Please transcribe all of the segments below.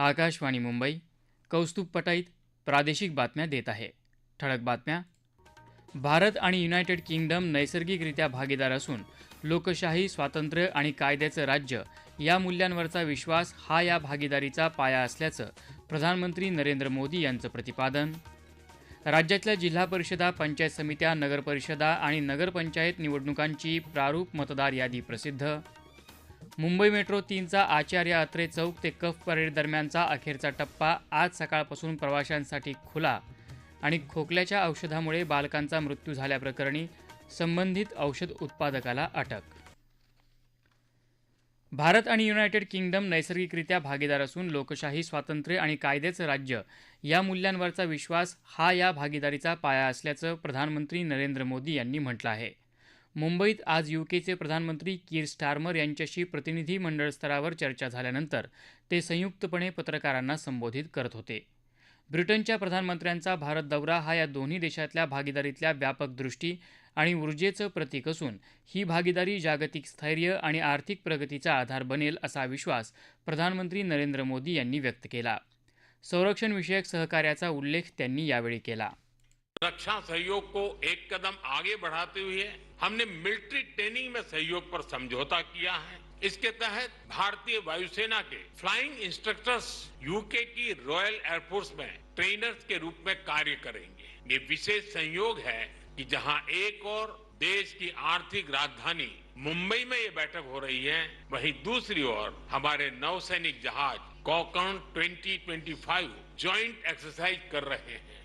आकाशवाणी मुंबई कौस्तुभ पटाईत प्रादेशिक बातम्या देत आहे. ठळक बातम्या. भारत आणि युनायटेड किंगडम नैसर्गिकरित्या भागीदार असून लोकशाही स्वातंत्र्य आणि कायद्याचं राज्य या मूल्यांवरचा विश्वास हा या भागीदारीचा पाया असल्याचं प्रधानमंत्री नरेंद्र मोदी यांचं प्रतिपादन. राज्यातल्या जिल्हा परिषदा पंचायत समित्या नगरपरिषदा आणि नगरपंचायत निवडणुकांची प्रारूप मतदार यादी प्रसिद्ध. मुंबई मेट्रो तीनचा आचार्य अत्रे चौक ते कफ परेड दरम्यानचा अखेरचा टप्पा आज सकाळपासून प्रवाशांसाठी खुला आणि खोकल्याच्या औषधामुळे बालकांचा मृत्यू झाल्याप्रकरणी संबंधित औषध उत्पादकाला अटक. भारत आणि युनायटेड किंगडम नैसर्गिकरित्या भागीदार असून लोकशाही स्वातंत्र्य आणि कायद्याचं राज्य या मूल्यांवरचा विश्वास हा या भागीदारीचा पाया असल्याचं प्रधानमंत्री नरेंद्र मोदी यांनी म्हटलं आहे. मुंबईत आज युकेचे प्रधानमंत्री कीर स्टार्मर यांच्याशी प्रतिनिधी मंडळ स्तरावर चर्चा झाल्यानंतर ते संयुक्तपणे पत्रकारांना संबोधित करत होते. ब्रिटनच्या प्रधानमंत्र्यांचा भारत दौरा हा या दोन्ही देशातल्या भागीदारीतल्या व्यापक दृष्टी आणि ऊर्जेचं प्रतीक असून ही भागीदारी जागतिक स्थैर्य आणि आर्थिक प्रगतीचा आधार बनेल असा विश्वास प्रधानमंत्री नरेंद्र मोदी यांनी व्यक्त केला. संरक्षणविषयक सहकार्याचा उल्लेख त्यांनी यावेळी केला. रक्षा सहयोग को एक कदम आगे बढ़ाते हुए हमने मिलिट्री ट्रेनिंग में सहयोग पर समझौता किया है। इसके तहत भारतीय वायुसेना के फ्लाइंग इंस्ट्रक्टर्स यूके की रॉयल एयरफोर्स में ट्रेनर्स के रूप में कार्य करेंगे। ये विशेष संयोग है कि जहाँ एक और देश की आर्थिक राजधानी मुंबई में ये बैठक हो रही है, वहीं दूसरी ओर हमारे नौसैनिक जहाज़ कॉकन 2025 ज्वाइंट एक्सरसाइज कर रहे हैं।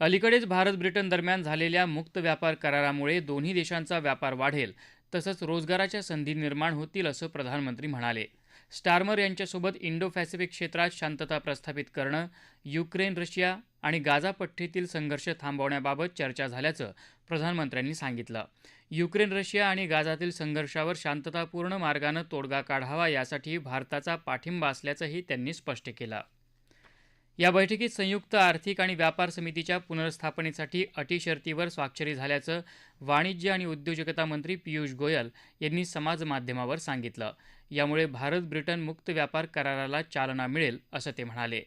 अलीकडेच भारत ब्रिटन दरम्यान झालेल्या मुक्त व्यापार करारामुळे दोन्ही देशांचा व्यापार वाढेल तसंच रोजगाराच्या संधी निर्माण होतील असं प्रधानमंत्री म्हणाले. स्टार्मर यांच्यासोबत इंडो पॅसिफिक क्षेत्रात शांतता प्रस्थापित करणं युक्रेन रशिया आणि गाझा पट्टीतील संघर्ष थांबवण्याबाबत चर्चा झाल्याचं प्रधानमंत्र्यांनी सांगितलं. युक्रेन रशिया आणि गाझातील संघर्षावर शांततापूर्ण मार्गानं तोडगा काढावा यासाठी भारताचा पाठिंबा असल्याचंही त्यांनी स्पष्ट केलं. या बैठकीत संयुक्त आर्थिक आणि व्यापार समितीच्या पुनर्स्थापनेसाठी अटी शर्तीवर स्वाक्षरी झाल्याचं वाणिज्य आणि उद्योजकता मंत्री पियुष गोयल यांनी समाजमाध्यमावर सांगितलं. यामुळे भारत ब्रिटन मुक्त व्यापार कराराला चालना मिळेल असं ते म्हणाले.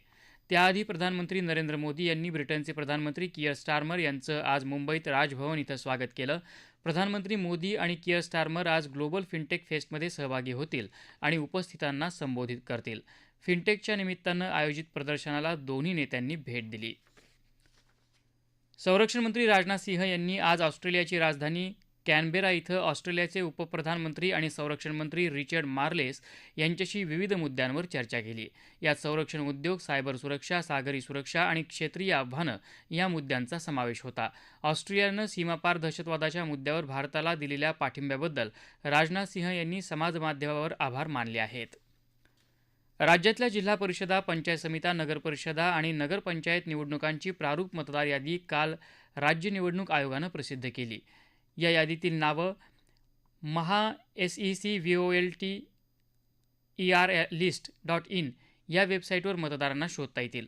त्याआधी प्रधानमंत्री नरेंद्र मोदी यांनी ब्रिटनचे प्रधानमंत्री किअर स्टार्मर यांचं आज मुंबईत राजभवन इथं स्वागत केलं. प्रधानमंत्री मोदी आणि किअर स्टार्मर आज ग्लोबल फिनटेक फेस्टमध्ये सहभागी होतील आणि उपस्थितांना संबोधित करतील. फिनटेकच्या निमित्तानं आयोजित प्रदर्शनाला दोन्ही नेत्यांनी भेट दिली. संरक्षणमंत्री राजनाथ सिंह यांनी आज ऑस्ट्रेलियाची राजधानी कॅनबेरा इथं ऑस्ट्रेलियाचे उपप्रधानमंत्री आणि संरक्षण मंत्री रिचर्ड मार्लेस यांच्याशी विविध मुद्द्यांवर चर्चा केली. यात संरक्षण उद्योग सायबर सुरक्षा सागरी सुरक्षा आणि क्षेत्रीय आव्हानं या मुद्द्यांचा समावेश होता. ऑस्ट्रेलियानं सीमापार दहशतवादाच्या मुद्द्यावर भारताला दिलेल्या पाठिंब्याबद्दल राजनाथ सिंह यांनी समाजमाध्यमावर आभार मानले आहेत. राज्यातल्या जिल्हा परिषदा पंचायत समित्या नगरपरिषदा आणि नगरपंचायत निवडणुकांची प्रारूप मतदार यादी काल राज्य निवडणूक आयोगानं प्रसिद्ध केली. या यादीतील नावं Maha S E C V O L T E R list dot in या वेबसाईटवर मतदारांना शोधता येतील.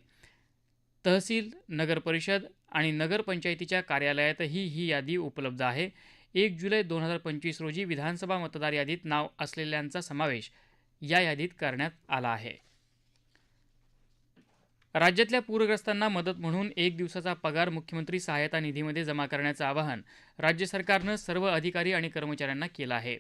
तहसील नगरपरिषद आणि नगरपंचायतीच्या कार्यालयातही ही यादी उपलब्ध आहे. एक जुलै दोन हजार पंचवीस रोजी विधानसभा मतदार यादीत नाव असलेल्यांचा समावेश या यादीत करण्यात आला आहे. राज्यातल्या पूरग्रस्तांना मदत म्हणून एक दिवसाचा पगार मुख्यमंत्री सहायता निधीमध्ये जमा करण्याचं आवाहन राज्य सरकारनं सर्व अधिकारी आणि कर्मचाऱ्यांना केलं आहे.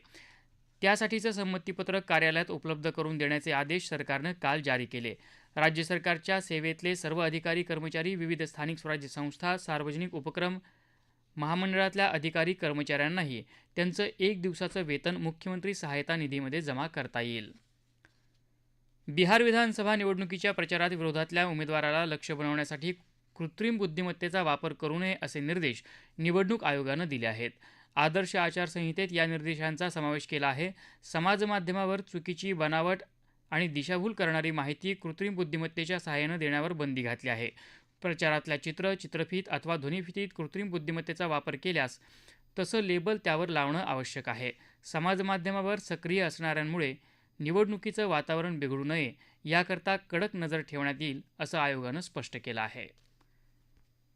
त्यासाठीचं संमतीपत्रक कार्यालयात उपलब्ध करून देण्याचे आदेश सरकारनं काल जारी केले. राज्य सरकारच्या सेवेतले सर्व अधिकारी कर्मचारी विविध स्थानिक स्वराज्य संस्था सार्वजनिक उपक्रम महामंडळातल्या अधिकारी कर्मचाऱ्यांनाही त्यांचं एक दिवसाचं वेतन मुख्यमंत्री सहायता निधीमध्ये जमा करता येईल. बिहार विधानसभा निवडणुकीच्या प्रचारात विरोधातल्या उमेदवाराला लक्ष बनवण्यासाठी कृत्रिम बुद्धिमत्तेचा वापर करू नये असे निर्देश निवडणूक आयोगानं दिले आहेत. आदर्श आचारसंहितेत या निर्देशांचा समावेश केला आहे. समाजमाध्यमावर चुकीची बनावट आणि दिशाभूल करणारी माहिती कृत्रिम बुद्धिमत्तेच्या सहाय्यानं देण्यावर बंदी घातली आहे. प्रचारातल्या चित्र चित्रफीत अथवा ध्वनिफितीत कृत्रिम बुद्धिमत्तेचा वापर केल्यास तसं लेबल त्यावर लावणं आवश्यक आहे. समाजमाध्यमावर सक्रिय असणाऱ्यांमुळे निवडणुकीचं वातावरण बिघडू नये याकरता कडक नजर ठेवण्यात येईल असं आयोगानं स्पष्ट केलं आहे.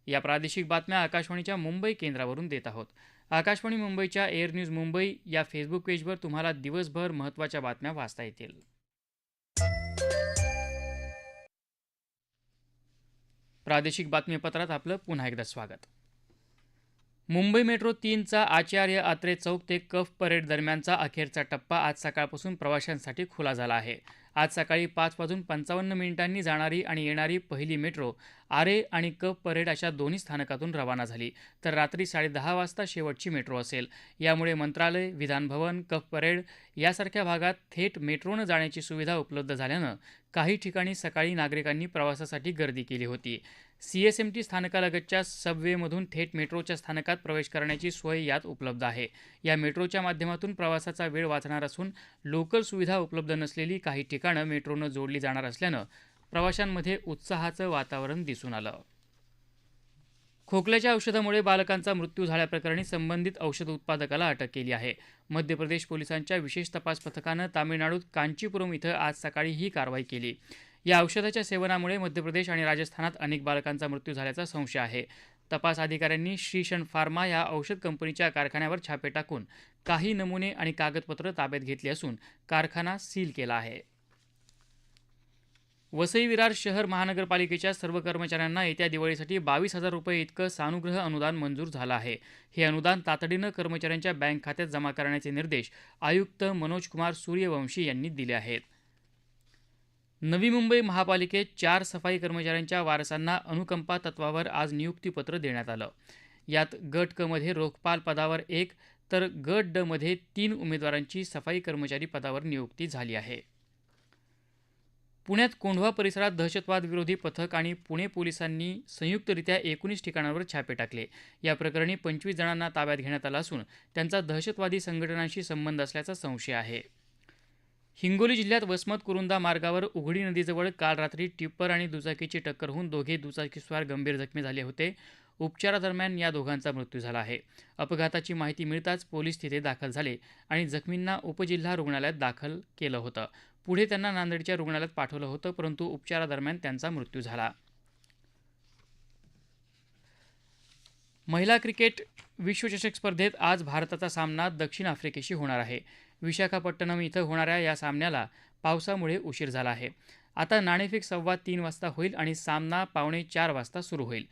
या प्रादेशिक बातम्या आकाशवाणीच्या मुंबई केंद्रावरून देत आहोत. आकाशवाणी मुंबईच्या एअर न्यूज मुंबई या फेसबुक पेजवर तुम्हाला दिवसभर महत्त्वाच्या बातम्या वाचता येतील. प्रादेशिक बातमीपत्रात आपलं पुन्हा एकदा स्वागत. मुंबई मेट्रो तीनचा आचार्य आत्रे चौक ते कफ परेड दरम्यानचा अखेरचा टप्पा आज सकाळपासून प्रवाशांसाठी खुला झाला आहे. आज सकाळी पाच वाजून पंचावन्न मिनिटांनी जाणारी आणि येणारी पहिली मेट्रो आरे आणि कफ परेड अशा दोन्ही स्थानकातून रवाना झाली. तर रात्री साडेदहा वाजता शेवटची मेट्रो असेल. यामुळे मंत्रालय विधानभवन कफ परेड यासारख्या भागात थेट मेट्रोनं जाण्याची सुविधा उपलब्ध झाल्यानं काही ठिकाणी सकाळी नागरिकांनी प्रवासासाठी गर्दी केली होती. सी एस एम टी स्थानकालगतच्या सबवेमधून थेट मेट्रोच्या स्थानकात प्रवेश करण्याची सोय यात उपलब्ध आहे. या मेट्रोच्या माध्यमातून प्रवासाचा वेळ वाचणार असून लोकल सुविधा उपलब्ध नसलेली काही ठिकाणं मेट्रोनं जोडली जाणार असल्यानं प्रवाशांमध्ये उत्साहाचं वातावरण दिसून आलं. खोकल्याच्या औषधामुळे बालकांचा मृत्यू झाल्याप्रकरणी संबंधित औषध उत्पादकाला अटक केली आहे. मध्य प्रदेश पोलिसांच्या विशेष तपास पथकानं तामिळनाडूत कांचीपुरम इथं आज सकाळी ही कारवाई केली. या औषधाच्या सेवनामुळे मध्य प्रदेश आणि राजस्थानात अनेक बालकांचा मृत्यू झाल्याचा संशय आहे. तपास अधिकाऱ्यांनी श्रीशन फार्मा या औषध कंपनीच्या कारखान्यावर छापे टाकून काही नमुने आणि कागदपत्र ताब्यात घेतली असून कारखाना सील केला आहे. वसई विरार शहर महानगरपालिकेच्या सर्व कर्मचाऱ्यांना येत्या दिवाळीसाठी बावीस हजार रुपये इतकं सानुग्रह अनुदान मंजूर झालं आहे. हे अनुदान तातडीनं कर्मचाऱ्यांच्या बँक खात्यात जमा करण्याचे निर्देश आयुक्त मनोज कुमार सूर्यवंशी यांनी दिले आहेत. नवी मुंबई महापालिकेत चार सफाई कर्मचाऱ्यांच्या वारसांना अनुकंपा तत्वावर आज नियुक्तीपत्र देण्यात आलं. यात गट क मध्ये रोखपाल पदावर एक तर गट ड मध्ये तीन उमेदवारांची सफाई कर्मचारी पदावर नियुक्ती झाली आहे. पुण्यात कोंढवा परिसरात दहशतवाद विरोधी पथक आणि पुणे पोलिसांनी संयुक्तरित्या एकोणीस ठिकाणांवर छापे टाकले. या प्रकरणी पंचवीस जणांना ताब्यात घेण्यात आला असून त्यांचा दहशतवादी संघटनांशी संबंध असल्याचा संशय आहे. हिंगोली जिल्ह्यात वसमत कुरुंदा मार्गावर उघडी नदीजवळ काल रात्री टिप्पर आणि दुचाकीची टक्कर होऊन दोघे दुचाकीस्वार गंभीर जखमी झाले होते. उपचारादरम्यान या दोघांचा मृत्यू झाला आहे. अपघाताची माहिती मिळताच पोलीस तिथे दाखल झाले आणि जखमींना उपजिल्हा रुग्णालयात दाखल केलं होतं. पुढे त्यांना नांदेडच्या रुग्णालयात पाठवलं होतं परंतु उपचारादरम्यान त्यांचा मृत्यू झाला. महिला क्रिकेट विश्वचषक स्पर्धेत आज भारताचा सामना दक्षिण आफ्रिकेशी होणार आहे. विशाखापट्टणम इथं होणाऱ्या या सामन्याला पावसामुळे उशीर झाला आहे. आता नाणेफेक सव्वा तीन वाजता होईल आणि सामना पावणे चार वाजता सुरू होईल.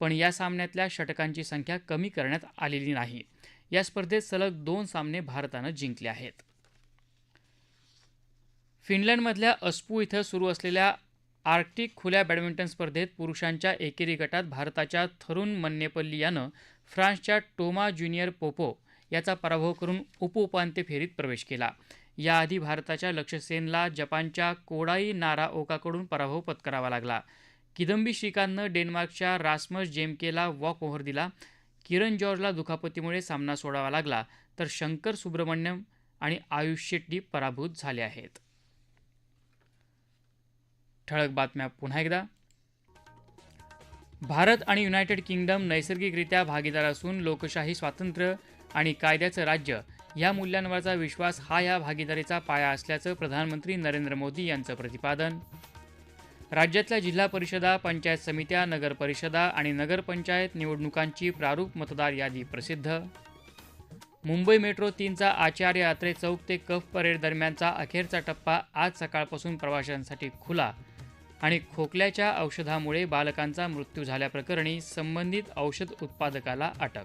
पण या सामन्यातल्या षटकांची संख्या कमी करण्यात आलेली नाही. या स्पर्धेत सलग दोन सामने भारतानं जिंकले आहेत. फिनलंडमधल्या अस्पू इथं सुरू असलेल्या आर्क्टिक खुल्या बॅडमिंटन स्पर्धेत पुरुषांच्या एकेरी गटात भारताच्या थरुण मन्नेपल्ली यानं फ्रान्सच्या टोमा ज्युनियर पोपो याचा पराभव करून उपउपांत्य फेरीत प्रवेश केला. याआधी भारताच्या लक्ष्य सेनला जपानच्या कोडाई नारा ओकाकडून पराभव पत्करावा लागला. किदंबी श्रीकांतनं डेन्मार्कच्या रास्मस जेमकेला वॉक ओव्हर दिला. किरण जॉर्जला दुखापतीमुळे सामना सोडावा लागला. तर शंकर सुब्रमण्यम आणि आयुष शेट्टी पराभूत झाले आहेत. ठळक बातम्या पुन्हा एकदा. भारत आणि युनायटेड किंगडम नैसर्गिकरित्या भागीदार असून लोकशाही स्वातंत्र्य आणि कायद्याचं राज्य या मूल्यांवरचा विश्वास हा या भागीदारीचा पाया असल्याचं प्रधानमंत्री नरेंद्र मोदी यांचं प्रतिपादन. राज्यातल्या जिल्हा परिषदा पंचायत समित्या नगर परिषदा आणि नगरपंचायत निवडणुकांची प्रारूप मतदार यादी प्रसिद्ध. मुंबई मेट्रो तीनचा आचार्य यात्रे चौक ते कफ परेड दरम्यानचा अखेरचा टप्पा आज सकाळपासून प्रवाशांसाठी खुला आणि खोकल्याच्या औषधामुळे बालकांचा मृत्यू झाल्याप्रकरणी संबंधित औषध उत्पादकाला अटक.